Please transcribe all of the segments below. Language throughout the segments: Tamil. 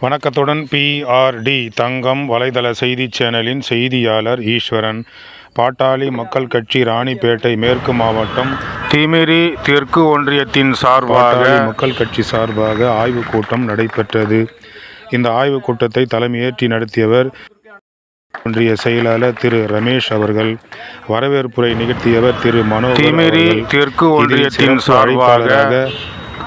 வணக்கத்துடன் பிஆர்டி தங்கம் வலைதள செய்தி சேனலின் செய்தியாளர் ஈஸ்வரன். பாட்டாளி மக்கள் கட்சி ராணிப்பேட்டை மேற்கு மாவட்டம் திமிரி தெற்கு ஒன்றியத்தின் சார்பாக மக்கள் கட்சி சார்பாக ஆய்வுக் கூட்டம் நடைபெற்றது. இந்த ஆய்வுக் கூட்டத்தை தலைமையேற்றி நடத்தியவர் ஒன்றிய செயலாளர் திரு ரமேஷ் அவர்கள் வரவேற்புரை நிகழ்த்தியவர் திரு மனோ திமிரி தெற்கு ஒன்றியத்தின் சார்பாக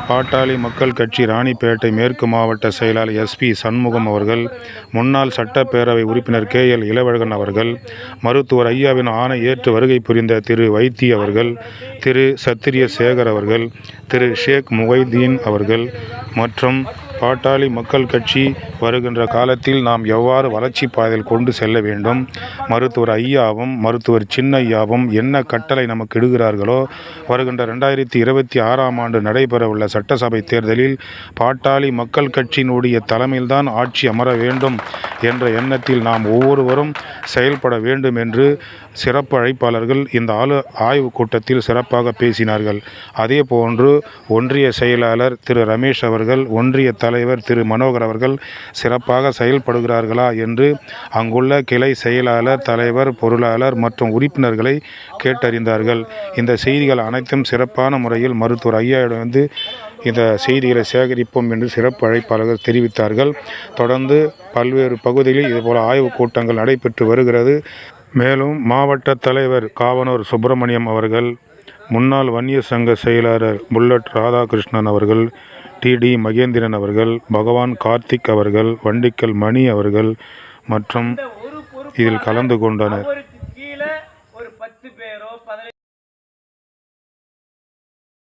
பாட்டாளி மக்கள் கட்சி ராணிப்பேட்டை மேற்கு மாவட்ட செயலாளர் எஸ்பி சண்முகம் அவர்கள் முன்னாள் சட்டப்பேரவை உறுப்பினர் கே எல் இளவழகன் அவர்கள் மருத்துவர் ஐயாவின் ஆணை ஏற்று வருகை புரிந்த திரு வைத்தி அவர்கள் திரு சத்திரிய சேகர் அவர்கள் திரு ஷேக் முகைதீன் அவர்கள் மற்றும் பாட்டாளி மக்கள் கட்சி வருகின்ற காலத்தில் நாம் எவ்வாறு வளர்ச்சி பாதையில் கொண்டு செல்ல வேண்டும்? மருத்துவர் ஐயாவும் மருத்துவர் சின்னையாவும் என்ன கட்டளை நமக்கு இடுகிறார்களோ? வருகின்ற ரெண்டாயிரத்தி இருபத்தி ஆறாம் ஆண்டு நடைபெறவுள்ள சட்டசபை தேர்தலில் பாட்டாளி மக்கள் கட்சியினுடைய தலைமையில்தான் ஆட்சி அமர வேண்டும். என்ற எண்ணத்தில் நாம் ஒவ்வொருவரும் செயல்பட வேண்டும் என்று சிறப்பு அழைப்பாளர்கள் இந்த ஆளு ஆய்வுக் கூட்டத்தில் சிறப்பாக பேசினார்கள். அதே போன்று ஒன்றிய செயலாளர் திரு ரமேஷ் அவர்கள் ஒன்றிய தலைவர் திரு மனோகர் அவர்கள் சிறப்பாக செயல்படுகிறார்களா என்று அங்குள்ள கிளை செயலாளர் தலைவர் பொருளாளர் மற்றும் உறுப்பினர்களை கேட்டறிந்தார்கள். இந்த செய்திகள் அனைத்தும் சிறப்பான முறையில் மருத்துவர் ஐயாவிடம் வந்து இந்த செய்திகளை சேகரிப்போம் என்று சிறப்பு அழைப்பாளர்கள் தெரிவித்தார்கள். தொடர்ந்து பல்வேறு பகுதிகளில் இதுபோல ஆய்வுக் கூட்டங்கள் நடைபெற்று வருகிறது. மேலும் மாவட்ட தலைவர் காவனூர் சுப்பிரமணியம் அவர்கள் முன்னாள் வன்னிய சங்க செயலாளர் புல்லட் ராதாகிருஷ்ணன் அவர்கள் டிடி மகேந்திரன் அவர்கள் பகவான் கார்த்திக் அவர்கள் வண்டிக்கல் மணி அவர்கள் மற்றும் இதில் கலந்து கொண்டனர்.